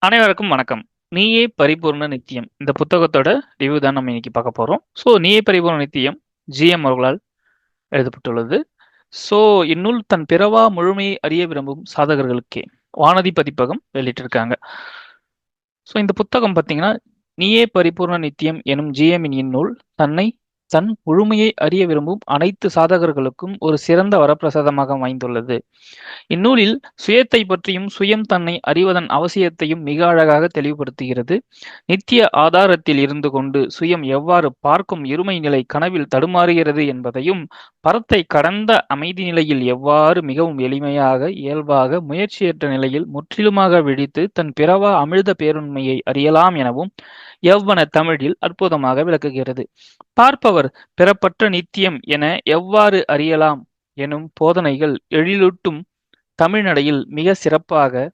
அனைவருக்கும் வணக்கம். நீயே பரிபூர்ண நித்தியம். இந்த புத்தகத்தோட ரிவ்யூ தான் நம்ம இன்னைக்கு பார்க்க போறோம். ஸோ, நீயே பரிபூர்ண நித்தியம் ஜி.எம். அவர்களால் எழுதப்பட்டுள்ளது. ஸோ, இந்நூல் தன் பிறவா முழுமையை அறிய விரும்பும் சாதகர்களுக்கே வானதி பதிப்பகம் வெளியிட்டிருக்காங்க. ஸோ, இந்த புத்தகம் பார்த்தீங்கன்னா, நீயே பரிபூர்ண நித்தியம் எனும் ஜி.எம்.இன் இந்நூல் தன்னை தன் முழுமையை அறிய விரும்பும் அனைத்து சாதகர்களுக்கும் ஒரு சிறந்த வரப்பிரசாதமாக அமைந்துள்ளது. இந்நூலில் சுயத்தை பற்றியும் சுயம் தன்னை அறிவதன் அவசியத்தையும் மிக அழகாக தெளிவுபடுத்துகிறது. நித்திய ஆதாரத்தில் இருந்து கொண்டு சுயம் எவ்வாறு பார்க்கும் இருமை நிலை கனவில் தடுமாறுகிறது என்பதையும், பரத்தை கடந்த அமைதி நிலையில் எவ்வாறு மிகவும் எளிமையாக, இயல்பாக, முயற்சியற்ற நிலையில் முற்றிலுமாக விழித்து தன் பிறவா அமிழ்த பேருண்மையை அறியலாம் எனவும் எவ்வன தமிழில் அற்புதமாக விளக்குகிறது. பார்ப்பவர் பிறப்பற்ற நித்தியம் என எவ்வாறு அறியலாம் எனும் போதனைகள் எழிலூட்டும் தமிழ்நடையில் மிக சிறப்பாக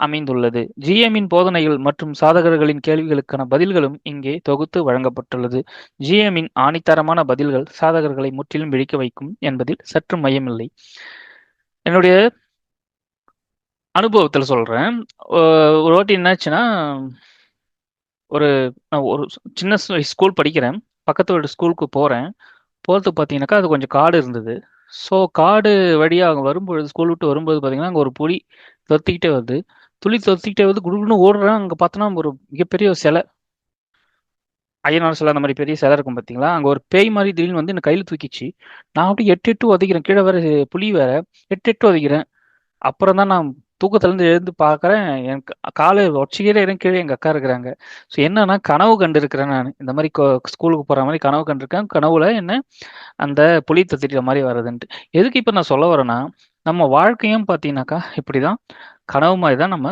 அமைந்துள்ளது. ஜிஎம்மின் போதனைகள் மற்றும் சாதகர்களின் கேள்விகளுக்கான பதில்களும் இங்கே தொகுத்து வழங்கப்பட்டுள்ளது. ஜிஎம்மின் ஆணித்தரமான பதில்கள் சாதகர்களை முற்றிலும் விழிக்க வைக்கும் என்பதில் சற்று மையமில்லை என்னுடைய அனுபவத்தில் சொல்றேன். ஒரு வாட்டி என்னாச்சுன்னா, ஒரு நான் ஒரு சின்ன ஸ்கூல் படிக்கிறேன். பக்கத்து வீட்டு ஸ்கூலுக்கு போகிறேன் போகிறது பார்த்தீங்கன்னாக்கா, அது கொஞ்சம் காடு இருந்தது. ஸோ, காடு வழியாக அங்கே வரும்பொழுது ஸ்கூல் விட்டு வரும்போது பார்த்தீங்கன்னா, அங்கே ஒரு புலி தொத்திக்கிட்டே வருது. துளி தொத்திக்கிட்டே வருது. குடுகுடுன்னு ஓடுறேன். அங்கே பார்த்தோன்னா, ஒரு மிகப்பெரிய ஒரு சிலை. ஐயனார் சிலை அந்த மாதிரி பெரிய சிலை இருக்கும் பார்த்தீங்களா? அங்கே ஒரு பேய் மாதிரி திடீர்னு வந்து என்னை கையில் தூக்கிச்சு. நான் அப்படியே எட்டு எட்டு உதைக்கிறேன். கீழே வேற புலி வேற. எட்டு எட்டு உதைக்கிறேன். அப்புறம் தான் நான் தூக்கத்துலேருந்து எழுந்து பார்க்குறேன். என் க கால உடச்சுக்கிட்டே கீழே கீழ எங்க அக்கா இருக்கிறாங்க. ஸோ, என்னன்னா கனவு கண்டிருக்கிறேன் நான் இந்த மாதிரி ஸ்கூலுக்கு போற மாதிரி கனவு கண்டிருக்கேன். கனவுல என்ன அந்த புலி தத்திரிக்கிற மாதிரி வருதுன்ட்டு. எதுக்கு இப்ப நான் சொல்ல வரேன்னா, நம்ம வாழ்க்கையும் பார்த்தீங்கன்னாக்கா, இப்படிதான் கனவு மாதிரி தான் நம்ம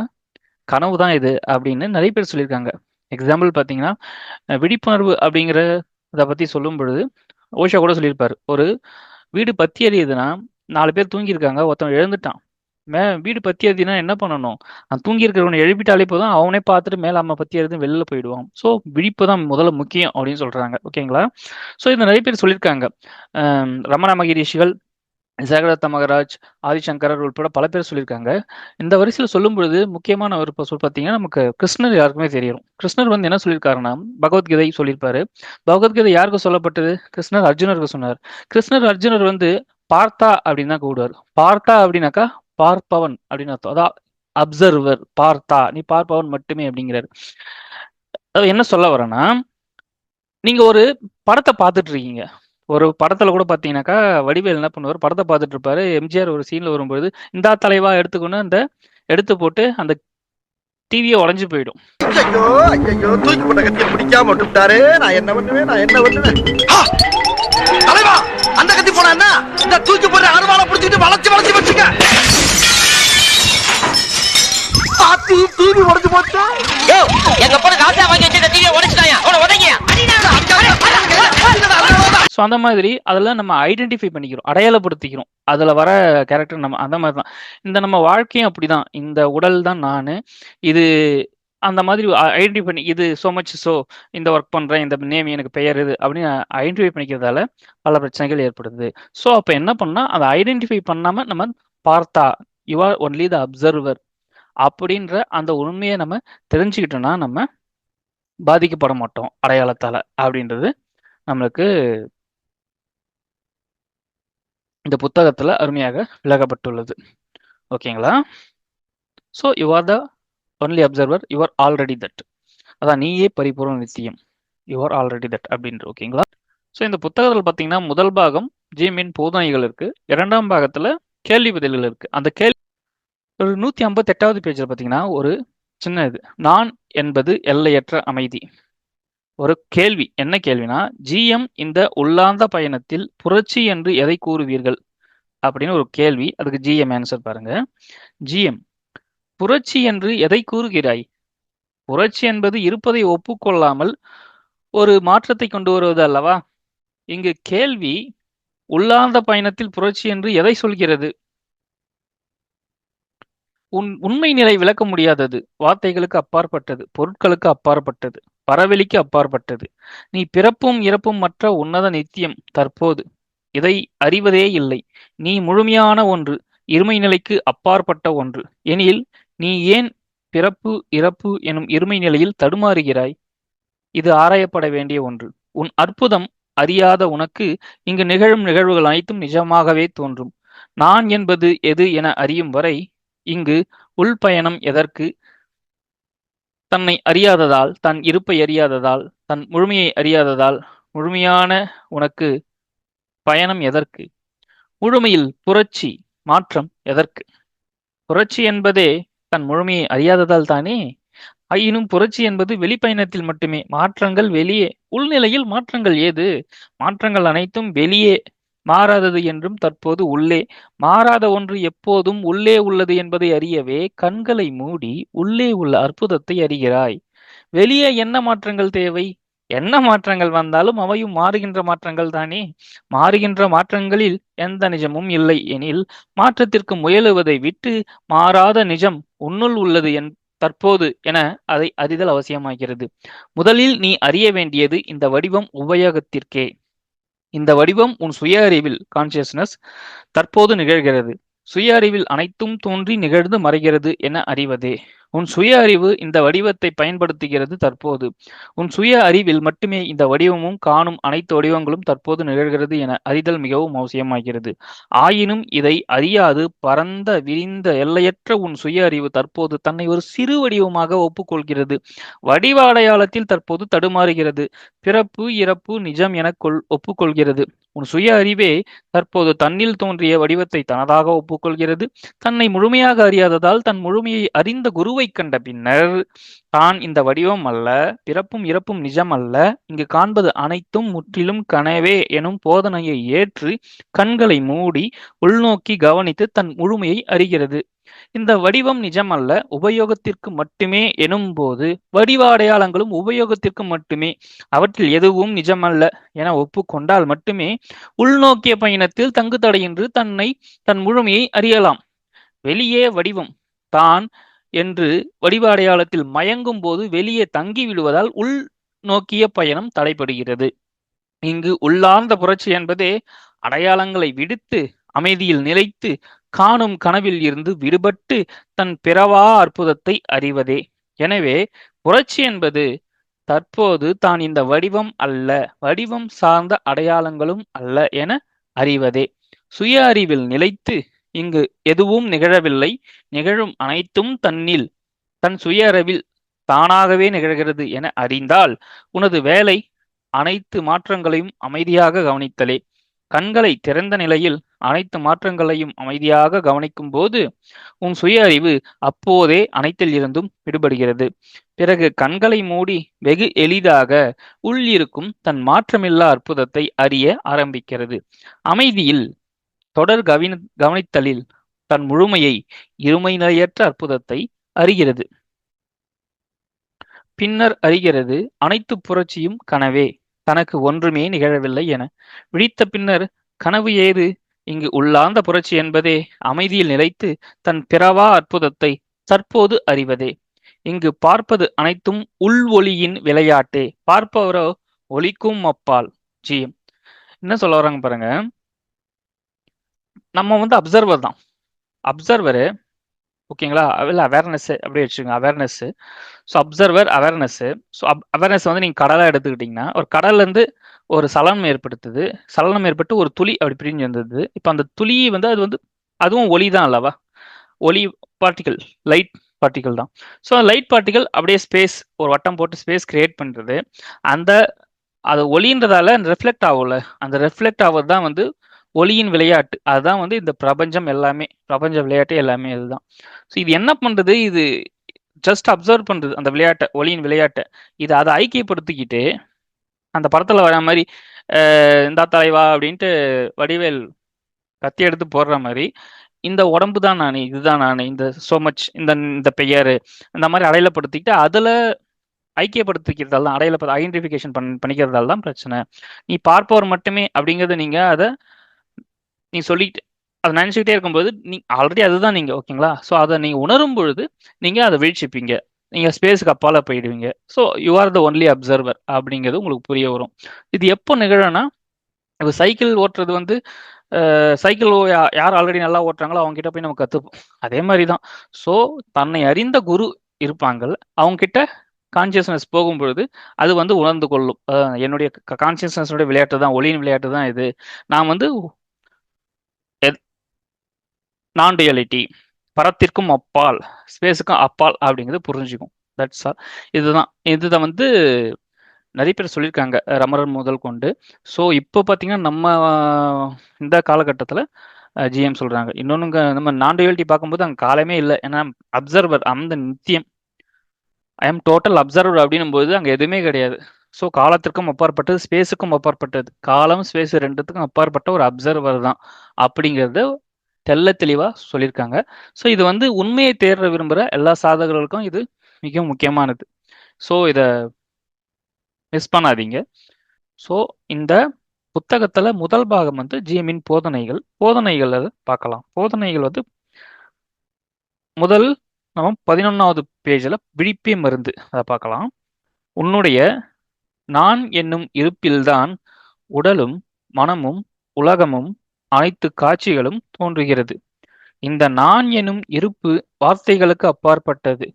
கனவு தான் இது அப்படின்னு நிறைய பேர் சொல்லியிருக்காங்க. எக்ஸாம்பிள் பார்த்தீங்கன்னா, விழிப்புணர்வு அப்படிங்கிற இதை பற்றி சொல்லும் பொழுது ஓஷா கூட சொல்லியிருப்பாரு. ஒரு வீடு பத்தி எரியுதுன்னா, 4 பேர் தூங்கியிருக்காங்க. ஒருத்தன் எழுந்துட்டான். மே வீடு பத்தி என்ன பண்ணணும்? நான் தூங்கி இருக்கிறவனை எழுப்பிட்டாலே போதும். அவனே பார்த்துட்டு மேல அம்மா பத்தி எரியுதுன்னு வெளில போயிடுவான். ஸோ, விழிப்பு தான் முதல்ல முக்கியம் அப்படின்னு சொல்றாங்க. ஓகேங்களா? ஸோ, இது நிறைய பேர் சொல்லியிருக்காங்க. அ ரமண மகரிஷிகள், ஜெகதத்த மகராஜ், ஆதிசங்கரர் உட்பட பல பேர் சொல்லியிருக்காங்க. இந்த வரிசையில் சொல்லும் பொழுது முக்கியமான ஒரு சொல் பார்த்தீங்கன்னா, நமக்கு கிருஷ்ணர் யாருக்குமே தெரியும். கிருஷ்ணர் வந்து என்ன சொல்லியிருக்காருன்னா, பகவத்கீதை சொல்லியிருப்பாரு. பகவத்கீதை யாருக்கு சொல்லப்பட்டது? கிருஷ்ணர் அர்ஜுனருக்கு சொன்னார். கிருஷ்ணர் அர்ஜுனர் வந்து பார்த்தா அப்படின்னு தான் கூடுவார் பார்த்தா அப்படின்னாக்கா, பார்ப்பவன் அப்படின்னு அர்த்தம். அதான் அப்சர்வர் பார்த்தா, நீ பார்ப்பவன் மட்டுமே அப்படிங்கிறாரு. என்ன சொல்ல வரேன்னா, நீங்க ஒரு படத்தை பார்த்துட்டு இருக்கீங்க. ஒரு படத்துல கூட பாத்தீங்கன்னாக்கா வடிவேல் என்ன பண்ணுவார் படத்தை பார்த்துட்டு இருப்பாரு. எம்ஜிஆர் ஒரு சீன்ல வரும்போது "இந்தா தலைவா" எடுத்துக்கொண்டு அந்த எடுத்து போட்டு அந்த டிவியை உடஞ்சு போயிடும். தூக்கி பிடிக்காம விட்டுட்டாரு நான் என்ன பண்ணுவேன் நான் என்ன பண்ணுவேன் தலைவா அந்த கத்தி போனா என்ன இந்த தூக்கி போடுற அருவாலை பிடிச்சிட்டு வளர்ச்சி வளர்ச்சி வச்சுக்க டிவி உடைஞ்சு போச்சு எங்க பொண்ணு ராஜா வாங்கி வச்சிருந்த டிவியை உடைச்சிட்டாயா அவனை ஸோ அந்த மாதிரி அதெல்லாம் நம்ம ஐடென்டிஃபை பண்ணிக்கிறோம். அடையாளப்படுத்திக்கிறோம். அதுல வர கேரக்டர் நம்ம அந்த மாரி தான். இந்த நம்ம வாழ்க்கையும் அப்படிதான். இந்த உடல் தான் நானு. இது அந்த மாதிரி ஐடென்டிஃபை பண்ணி இது சோ மச் சோ இந்த ஒர்க் பண்றேன். இந்த நேம் எனக்கு பெயர் இது அப்படின்னு ஐடென்டிஃபை பண்ணிக்கிறதால பல பிரச்சனைகள் ஏற்படுது. ஸோ அப்ப என்ன பண்ணா, அத ஐடென்டிஃபை பண்ணாம நம்ம பார்த்தா, you are only the observer அப்படின்ற அந்த உண்மையை நம்ம தெரிஞ்சுக்கிட்டோம்னா, நம்ம பாதிக்கப்பட மாட்டோம் அடையாளத்தால் அப்படின்றது நம்மளுக்கு இந்த புத்தகத்தில் அருமையாக விலகப்பட்டுள்ளது ஓகேங்களா? So, you are the only observer. You are already that. அதான் நீயே பரிபூரண நித்தியம். யூ ஆர் ஆல்ரெடி தட் அப்படின்ற ஓகேங்களா? ஸோ இந்த புத்தகத்தில் பார்த்தீங்கன்னா, முதல் பாகம் ஜிமின் போதனைகள் இருக்கு. இரண்டாம் பாகத்தில் கேள்வி பதில்கள் இருக்கு. அந்த கேள்வி ஒரு 158வது பேஜ்ல பார்த்தீங்கன்னா, ஒரு சின்ன இது. நான் என்பது எல்லையற்ற அமைதி. ஒரு கேள்வி. என்ன கேள்வினா, ஜி.எம். இந்த உள்ளார்ந்த பயணத்தில் புரட்சி என்று எதை கூறுவீர்கள்? அப்படின்னு ஒரு கேள்வி. அதுக்கு ஜி.எம். ஆன்சர் பாருங்க. ஜி.எம். புரட்சி என்று எதை கூறுகிறாய்? புரட்சி என்பது இருப்பதை ஒப்புக்கொள்ளாமல் ஒரு மாற்றத்தை கொண்டு வருவது அல்லவா? இங்கு கேள்வி உள்ளார்ந்த பயணத்தில் புரட்சி என்று எதை சொல்கிறது? உன் உண்மை நிலை விளக்க முடியாதது. வார்த்தைகளுக்கு அப்பாற்பட்டது. பொருட்களுக்கு அப்பாற்பட்டது. பரவெளிக்கு அப்பாற்பட்டது. நீ பிறப்பும் இறப்பும் மற்ற உன்னத நித்தியம் தற்போது. இதை அறிவதே இல்லை. நீ முழுமையான ஒன்று. இருமை நிலைக்கு அப்பாற்பட்ட ஒன்று. எனில் நீ ஏன் பிறப்பு இறப்பு எனும் இருமை நிலையில் தடுமாறுகிறாய் இது ஆராயப்பட வேண்டிய ஒன்று உன் அற்புதம் அறியாத உனக்கு இங்கு நிகழும் நிகழ்வுகள் அனைத்தும் நிஜமாகவே தோன்றும் நான் என்பது எது என அறியும் வரை இங்கு உள்பயணம் எதற்கு? தன்னை அறியாததால் தன் இருப்பை அறியாததால் தன் முழுமையை அறியாததால் முழுமையான உனக்கு பயணம் எதற்கு? முழுமையில் புரட்சி மாற்றம் எதற்கு? புரட்சி என்பதே தன் முழுமையை அறியாததால் தானே? ஆயினும் புரட்சி என்பது வெளிப்பயணத்தில் மட்டுமே. மாற்றங்கள் வெளியே உள்நிலையில் மாற்றங்கள் ஏது? மாற்றங்கள் அனைத்தும் வெளியே மாறாதது என்றும் தற்போது உள்ளே. மாறாத ஒன்று எப்போதும் உள்ளே உள்ளது என்பதை அறியவே கண்களை மூடி உள்ளே உள்ள அற்புதத்தை அறிகிறாய். வெளியே என்ன மாற்றங்கள் தேவை? என்ன மாற்றங்கள் வந்தாலும் அவையும் மாறுகின்ற மாற்றங்கள் தானே? மாறுகின்ற மாற்றங்களில் எந்த நிஜமும் இல்லை எனில் மாற்றத்திற்கு முயலுவதை விட்டு மாறாத நிஜம் உன்னுள் உள்ளது என் தற்போது என அதை அறிதல் அவசியமாகிறது. முதலில் நீ அறிய வேண்டியது இந்த வடிவம் உபயோகத்திற்கே. இந்த வடிவம் உன் சுய அறிவில் கான்சியஸ்னஸ் தற்போது நிகழ்கிறது. சுய அறிவில் அனைத்தும் தோன்றி நிகழ்ந்து மறைகிறது என அறிவதே. உன் சுய அறிவு இந்த வடிவத்தை பயன்படுத்துகிறது தற்போது. உன் சுய அறிவில் மட்டுமே இந்த வடிவமும் காணும் அனைத்து வடிவங்களும் தற்போது நிகழ்கிறது என அறிதல் மிகவும் அவசியமாகிறது. ஆயினும் இதை அறியாது பரந்த விரிந்த எல்லையற்ற உன் சுய அறிவு தற்போது தன்னை ஒரு சிறு வடிவமாக ஒப்புக்கொள்கிறது. வடிவ அடையாளத்தில் தற்போது தடுமாறுகிறது. பிறப்பு இறப்பு நிஜம் என கொள் ஒப்புக்கொள்கிறது. உன் சுய அறிவே தற்போது தன்னில் தோன்றிய வடிவத்தை தனதாக ஒப்புக்கொள்கிறது. தன்னை முழுமையாக அறியாததால் தன் முழுமையை அறிந்த குரு குருவை கண்ட பின்னர் தான் இந்த வடிவம் அல்ல பிறப்பும் இறப்பும் நிஜம் அல்ல. இங்கு காண்பது அனைத்தும் முற்றிலும் கனவே எனும் போதனையை ஏற்று கண்களை மூடி உள்நோக்கி கவனித்து தன் முழுமையை அறிகிறது. இந்த வடிவம் நிஜம் அல்ல உபயோகத்திற்கு மட்டுமே எனும் போது வடிவ அடையாளங்களும் உபயோகத்திற்கு மட்டுமே. அவற்றில் எதுவும் நிஜமல்ல என ஒப்புக்கொண்டால் மட்டுமே உள்நோக்கிய பயணத்தில் தங்கு தடையின்றி தன்னை தன் முழுமையை அறியலாம். வெளியே வடிவம் தான் என்று வடிவடையாளத்தில் மயங்கும் போது வெளியே தங்கி விடுவதால் உள் நோக்கிய பயணம் தடைபடுகிறது. இங்கு உள்ளார்ந்த புரட்சி என்பதே அடையாளங்களை விடுத்து அமைதியில் நிலைத்து காணும் கனவில் இருந்து விடுபட்டு தன் பிறவா அற்புதத்தை அறிவதே. எனவே புரட்சி என்பது தற்போது தான் இந்த வடிவம் அல்ல வடிவம் சார்ந்த அடையாளங்களும் அல்ல என அறிவதே. சுய அறிவில் நிலைத்து இங்கு எதுவும் நிகழவில்லை. நிகழும் அனைத்தும் தன்னில் தன் சுய அறிவில் தானாகவே நிகழ்கிறது என அறிந்தால் உனது வேலை அனைத்து மாற்றங்களையும் அமைதியாக கவனித்தலே. கண்களை திறந்த நிலையில் அனைத்து மாற்றங்களையும் அமைதியாக கவனிக்கும் போது உன் சுய அறிவு அப்போதே அனைத்தில் இருந்தும் விடுபடுகிறது. பிறகு கண்களை மூடி வெகு எளிதாக உள் இருக்கும் தன் மாற்றமில்லா அற்புதத்தை அறிய ஆரம்பிக்கிறது. அமைதியில் தொடர் கவின கவனித்தலில் தன் முழுமையை இருமை நிலையற்ற அற்புதத்தை அறிகிறது. பின்னர் அறிகிறது அனைத்து புரட்சியும் கனவே தனக்கு ஒன்றுமே நிகழவில்லை என. விழித்த பின்னர் கனவு ஏது? இங்கு உள்ளார்ந்த புரட்சி என்பதே அமைதியில் நிலைத்து தன் பிறவா அற்புதத்தை தற்போது அறிவதே. இங்கு பார்ப்பது அனைத்தும் உள் ஒளியின் விளையாட்டே பார்ப்பவரோ ஒளிக்கும் அப்பால். ஜி. என்ன சொல்ல வராங்க பாருங்க. நம்ம வந்து அப்சர்வர் தான். அப்சர்வரு ஓகேங்களா இல்லை அவேர்னஸ் அப்படியே வச்சுக்கோங்க awareness so observer awareness so up awareness வந்து நீங்கள் கடலாக எடுத்துக்கிட்டிங்கன்னா ஒரு கடல்லேருந்து ஒரு சலனம் ஏற்படுத்துது. சலனம் ஏற்பட்டு ஒரு துளி அப்படி பிரிஞ்சு வந்தது. இப்போ அந்த துளி வந்து அது வந்து அதுவும் ஒளி தான் அல்லவா? ஒளி பார்ட்டிகல் லைட் பார்ட்டிகல் தான். ஸோ லைட் பார்ட்டிகல் அப்படியே ஸ்பேஸ் ஒரு வட்டம் போட்டு ஸ்பேஸ் கிரியேட் பண்ணுறது அந்த அது ஒளின்றதால ரெஃப்ளெக்ட் ஆகும்ல. அந்த ரெஃப்ளெக்ட் ஆகிறது தான் வந்து ஒளியின் விளையாட்டு. அதுதான் வந்து இந்த பிரபஞ்சம் எல்லாமே பிரபஞ்ச விளையாட்டு எல்லாமே இதுதான். ஸோ இது என்ன பண்ணுறது இது ஜஸ்ட் அப்சர்வ் பண்ணுறது அந்த விளையாட்டை ஒளியின் விளையாட்டை. இது அதை ஐக்கியப்படுத்திக்கிட்டு அந்த படத்தில் வர மாதிரி இந்தா தலைவா அப்படின்ட்டு வடிவேல் கத்தி எடுத்து போடுற மாதிரி இந்த உடம்பு தான் நான் இதுதான் நான் இந்த சோ மச் இந்த இந்த பெயர் இந்த மாதிரி அடையலப்படுத்திக்கிட்டு அதில் ஐக்கியப்படுத்திக்கிறதால தான் அடையாள ஐடென்டிஃபிகேஷன் பண் பண்ணிக்கிறதால தான் பிரச்சனை. நீ பார்ப்பவர் மட்டுமே அப்படிங்கிறத நீங்கள் அதை நீ சொல்லிட்டு அதை நினச்சிக்கிட்டே இருக்கும்போது நீ ஆல்ரெடி அதுதான் நீங்கள் ஓகேங்களா ஸோ அதை நீங்கள் உணரும் பொழுது நீங்கள் அதை வீழ்ச்சிப்பீங்க. நீங்கள் ஸ்பேஸுக்கு அப்பால போயிடுவீங்க. So you are the only observer அப்படிங்கிறது உங்களுக்கு புரிய வரும். இது எப்போ நிகழனா இப்போ சைக்கிள் ஓட்டுறது வந்து சைக்கிள் யார் ஆல்ரெடி நல்லா ஓட்டுறாங்களோ அவங்க கிட்ட போய் நம்ம கற்றுப்போம் அதே மாதிரி தான் ஸோ தன்னை அறிந்த குரு இருப்பாங்க அவங்க கிட்ட கான்சியஸ்னஸ் போகும்பொழுது அது வந்து உணர்ந்து கொள்ளும். என்னுடைய கான்சியஸ்னஸோட விளையாட்டு தான் ஒளியின் விளையாட்டு தான் இது. நான் வந்து நான் ரியாலிட்டி பரத்திற்கும் அப்பால் ஸ்பேஸுக்கும் அப்பால் அப்படிங்கிறது புரிஞ்சுக்கும். தட்ஸ் ஆல் இதுதான். இதுதான் வந்து நிறைய பேர் சொல்லியிருக்காங்க ரமரன் முதல் கொண்டு. ஸோ இப்போ பார்த்தீங்கன்னா நம்ம இந்த காலகட்டத்தில் ஜிஎம் சொல்கிறாங்க இன்னொன்று நம்ம நான் ரியாலிட்டி பார்க்கும்போது அங்கே காலமே இல்லை. ஏன்னா அப்சர்வர் அந்த நித்தியம் ஐ எம் டோட்டல் அப்சர்வர் அப்படின்னும் போது அங்கே எதுவுமே கிடையாது. ஸோ காலத்திற்கும் அப்பாற்பட்டது ஸ்பேஸுக்கும் அப்பாற்பட்டது. காலம் ஸ்பேஸ் ரெண்டுத்துக்கும் அப்பாற்பட்ட ஒரு அப்சர்வர் தான். அப்படிங்கிறது தெள்ள தெளிவாக சொல்லியிருக்காங்க. ஸோ இது வந்து உண்மையை தேட விரும்புகிற எல்லா சாதகர்களுக்கும் இது மிக முக்கியமானது. ஸோ இதை மிஸ் பண்ணாதீங்க. ஸோ இந்த புத்தகத்தில் முதல் பாகம் வந்து ஜிஎம்மின் போதனைகள். போதனைகள் அதை பார்க்கலாம். போதனைகள் வந்து முதல் நம்ம பதினொன்றாவது பேஜில் விழிப்பே மருந்து அதை பார்க்கலாம். உன்னுடைய நான் என்னும் இருப்பில்தான் உடலும் மனமும் உலகமும் அனைத்து காட்சிகளும் தோன்றுகிறது. இந்த நான் எனும் இருப்பு வார்த்தைகளுக்கு அப்பாற்பட்டது.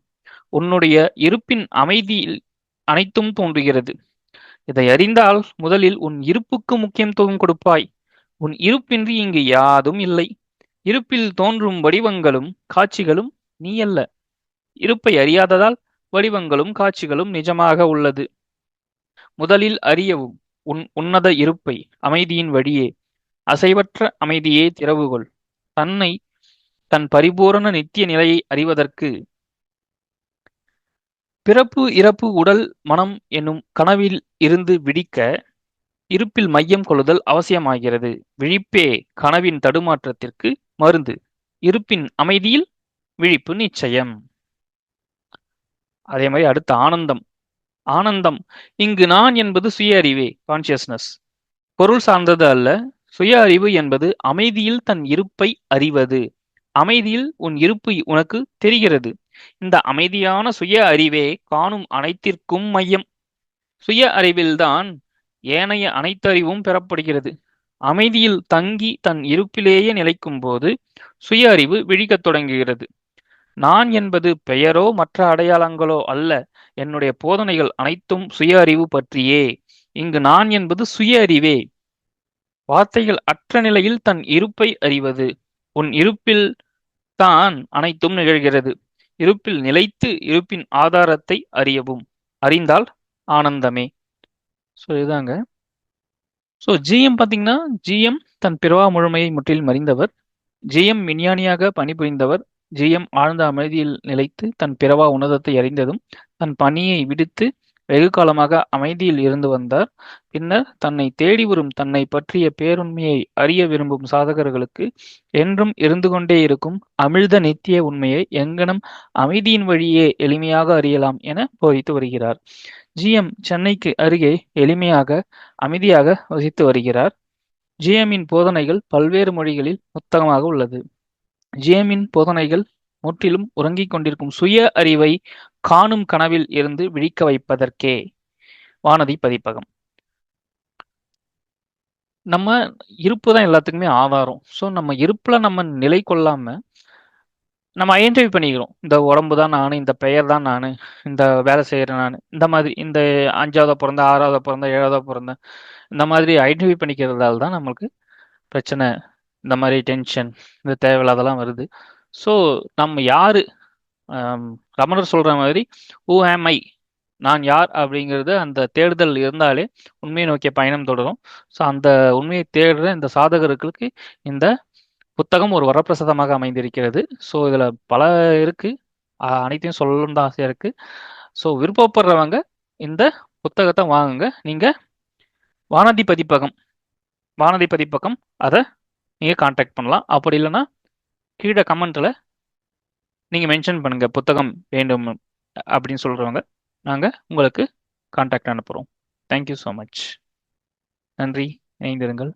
உன்னுடைய இருப்பின் அமைதியில் அனைத்தும் தோன்றுகிறது. இதை அறிந்தால் முதலில் உன் இருப்புக்கு முக்கியத்துவம் கொடுப்பாய். உன் இருப்பின்றி இங்கு யாதும் இல்லை. இருப்பில் தோன்றும் வடிவங்களும் காட்சிகளும் நீ அல்ல. இருப்பை அறியாததால் வடிவங்களும் காட்சிகளும் நிஜமாக உள்ளது. முதலில் அறியவும் உன் உன்னத இருப்பை அமைதியின் வழியே அசைவற்ற அமைதியே திறவுகொள். தன்னை தன் பரிபூரண நித்திய நிலையை அறிவதற்கு பிறப்பு இறப்பு உடல் மனம் என்னும் கனவில் இருந்து விடிக்க இருப்பில் மையம் கொள்ளுதல் அவசியமாகிறது. விழிப்பே கனவின் தடுமாற்றத்திற்கு மருந்து. இருப்பின் அமைதியில் விழிப்பு நிச்சயம். அதே மாதிரி அடுத்த ஆனந்தம். ஆனந்தம். இங்கு நான் என்பது சுய அறிவே கான்சியஸ்னஸ் பொருள் சார்ந்தது அல்ல சுய அறிவு என்பது அமைதியில் தன் இருப்பை அறிவது. அமைதியில் உன் இருப்பு உனக்கு தெரிகிறது. இந்த அமைதியான சுய அறிவே காணும் அனைத்திற்கும் மையம். சுய அறிவில்தான் ஏனைய அனைத்தறிவும் பெறப்படுகிறது. அமைதியில் தங்கி தன் இருப்பிலேயே நிலைக்கும் போது சுய அறிவு விழிக்கத் தொடங்குகிறது. நான் என்பது பெயரோ மற்ற அடையாளங்களோ அல்ல. என்னுடைய போதனைகள் அனைத்தும் சுய அறிவு பற்றியே. இங்கு நான் என்பது சுய அறிவே. வார்த்தைகள் அற்ற நிலையில் தன் இருப்பை அறிவது. உன் இருப்பில் தான் அனைத்தும் நிகழ்கிறது. இருப்பில் நிலைத்து இருப்பின் ஆதாரத்தை அறியவும். அறிந்தால் ஆனந்தமே. ஸோ இதுதாங்க. ஸோ ஜிஎம் பார்த்தீங்கன்னா ஜிஎம் தன் பிறவா முழுமையை முற்றிலும் அறிந்தவர். ஜிஎம் விஞ்ஞானியாக பணிபுரிந்தவர். ஜிஎம் ஆழ்ந்த அமைதியில் நிலைத்து தன் பிறவா உன்னதத்தை அறிந்ததும் தன் பணியை விடுத்து வெகு காலமாக அமைதியில் இருந்து வந்தார். பின்னர் தன்னை தேடி வரும் தன்னை பற்றிய பேருண்மையை அறிய விரும்பும் சாதகர்களுக்கு என்றும் இருந்து கொண்டே இருக்கும் அமிழ்த நித்திய உண்மையை எங்கனம் அமைதியின் வழியே எளிமையாக அறியலாம் என போதித்து வருகிறார். ஜிஎம் சென்னைக்கு அருகே எளிமையாக அமைதியாக வசித்து வருகிறார். ஜிஎம்மின் போதனைகள் பல்வேறு மொழிகளில் புத்தகமாக உள்ளது. ஜிஎம்மின் போதனைகள் முற்றிலும் உறங்கிக் கொண்டிருக்கும் சுய அறிவை காணும் கனவில் இருந்து விழிக்க வைப்பதற்கே. வானதி பதிப்பகம். நம்ம இருப்பு தான் எல்லாத்துக்குமே ஆதாரம். ஸோ நம்ம இருப்புல நம்ம நிலை கொள்ளாம நம்ம ஐடென்டிஃபை பண்ணிக்கிறோம். இந்த உடம்பு தான் நான் இந்த பெயர் தான் நான் இந்த வேலை செய்கிறேன் நான் இந்த மாதிரி இந்த அஞ்சாவதா பிறந்த ஆறாவதா பிறந்த ஏழாவதா பிறந்த இந்த மாதிரி ஐடென்டிஃபை பண்ணிக்கிறதால தான் நம்மளுக்கு பிரச்சனை இந்த மாதிரி டென்ஷன் இந்த தேவையில்லாதெல்லாம் வருது. ஸோ நம்ம யாரு? ரமணர் சொல்ற மாதிரி ஊ ஹேம் ஐ நான் யார்? அப்படிங்கிறது அந்த தேடுதல் இருந்தாலே உண்மையை நோக்கிய பயணம் தொடரும். ஸோ அந்த உண்மையை தேடுற இந்த சாதகர்களுக்கு இந்த புத்தகம் ஒரு வரப்பிரசாதமாக அமைந்திருக்கிறது. ஸோ இதில் பல இருக்கு. அனைத்தையும் சொல்லணும் தான் ஆசையாக இருக்கு. ஸோ விருப்பப்படுறவங்க இந்த புத்தகத்தை வாங்குங்க. நீங்கள் வானதி பதிப்பகம் வானதி பதிப்பகம் அதை நீங்கள் காண்டாக்ட் பண்ணலாம். அப்படி இல்லைன்னா கீழே கமெண்ட்டில் நீங்கள் மென்ஷன் பண்ணுங்க புத்தகம் வேண்டும் அப்படின்னு சொல்கிறவங்க நாங்கள் உங்களுக்கு காண்டாக்ட் அனுப்புகிறோம் தேங்க்யூ ஸோ மச் நன்றி. இணைந்திருங்கள்.